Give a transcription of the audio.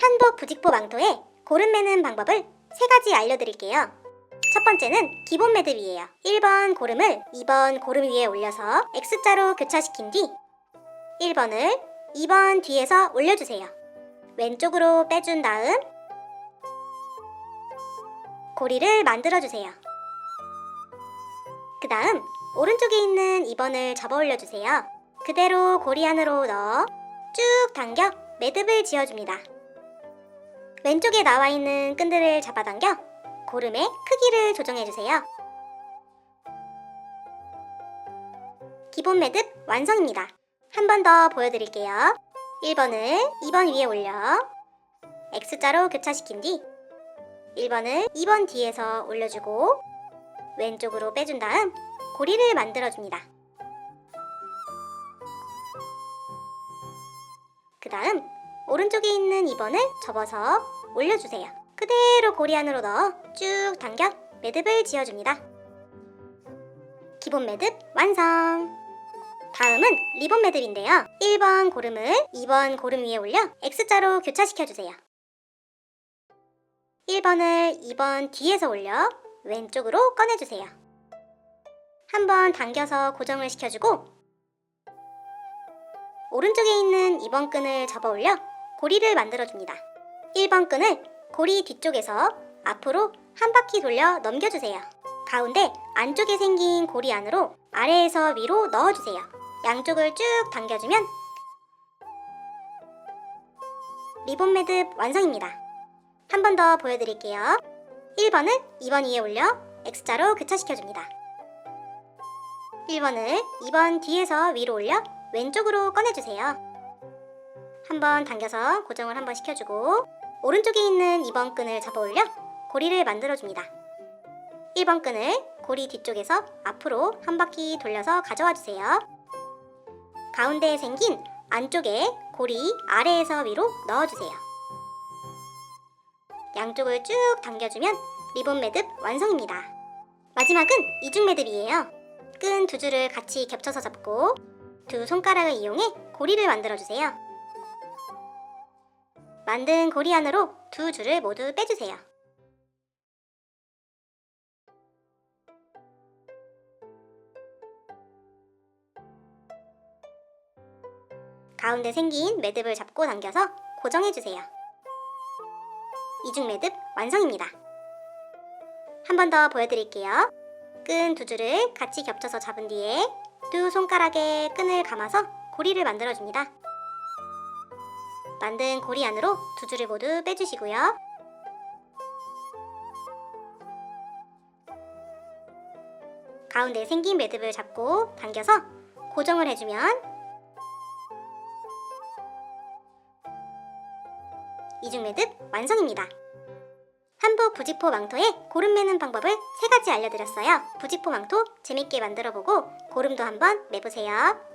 한복 부직포 망토에 고름 매는 방법을 세 가지 알려드릴게요. 첫 번째는 기본 매듭이에요. 1번 고름을 2번 고름 위에 올려서 X자로 교차시킨 뒤 1번을 2번 뒤에서 올려주세요. 왼쪽으로 빼준 다음 고리를 만들어주세요. 그 다음 오른쪽에 있는 2번을 접어 올려주세요. 그대로 고리 안으로 넣어 쭉 당겨 매듭을 지어줍니다. 왼쪽에 나와 있는 끈들을 잡아당겨 고름의 크기를 조정해주세요. 기본 매듭 완성입니다. 한 번 더 보여드릴게요. 1번을 2번 위에 올려 X자로 교차시킨 뒤 1번을 2번 뒤에서 올려주고 왼쪽으로 빼준 다음 고리를 만들어줍니다. 그 다음 오른쪽에 있는 2번을 접어서 올려주세요. 그대로 고리 안으로 넣어 쭉 당겨 매듭을 지어줍니다. 기본 매듭 완성! 다음은 리본 매듭인데요. 1번 고름을 2번 고름 위에 올려 X자로 교차시켜주세요. 1번을 2번 뒤에서 올려 왼쪽으로 꺼내주세요. 한번 당겨서 고정을 시켜주고 오른쪽에 있는 2번 끈을 접어 올려 고리를 만들어줍니다. 1번 끈을 고리 뒤쪽에서 앞으로 한 바퀴 돌려 넘겨주세요. 가운데 안쪽에 생긴 고리 안으로 아래에서 위로 넣어주세요. 양쪽을 쭉 당겨주면 리본 매듭 완성입니다. 한 번 더 보여드릴게요. 1번을 2번 위에 올려 X자로 교차시켜줍니다. 1번을 2번 뒤에서 위로 올려 왼쪽으로 꺼내주세요. 한번 당겨서 고정을 한번 시켜주고 오른쪽에 있는 2번 끈을 잡아 올려 고리를 만들어줍니다. 1번 끈을 고리 뒤쪽에서 앞으로 한 바퀴 돌려서 가져와 주세요. 가운데에 생긴 안쪽에 고리 아래에서 위로 넣어주세요. 양쪽을 쭉 당겨주면 리본 매듭 완성입니다. 마지막은 이중 매듭이에요. 끈 두 줄을 같이 겹쳐서 잡고 두 손가락을 이용해 고리를 만들어주세요. 만든 고리 안으로 두 줄을 모두 빼주세요. 가운데 생긴 매듭을 잡고 당겨서 고정해주세요. 이중 매듭 완성입니다. 한 번 더 보여드릴게요. 끈 두 줄을 같이 겹쳐서 잡은 뒤에 두 손가락에 끈을 감아서 고리를 만들어줍니다. 만든 고리 안으로 두 줄을 모두 빼주시고요. 가운데 생긴 매듭을 잡고 당겨서 고정을 해주면 이중 매듭 완성입니다. 한복 부직포 망토에 고름 매는 방법을 세 가지 알려드렸어요. 부직포 망토 재밌게 만들어보고 고름도 한번 매보세요.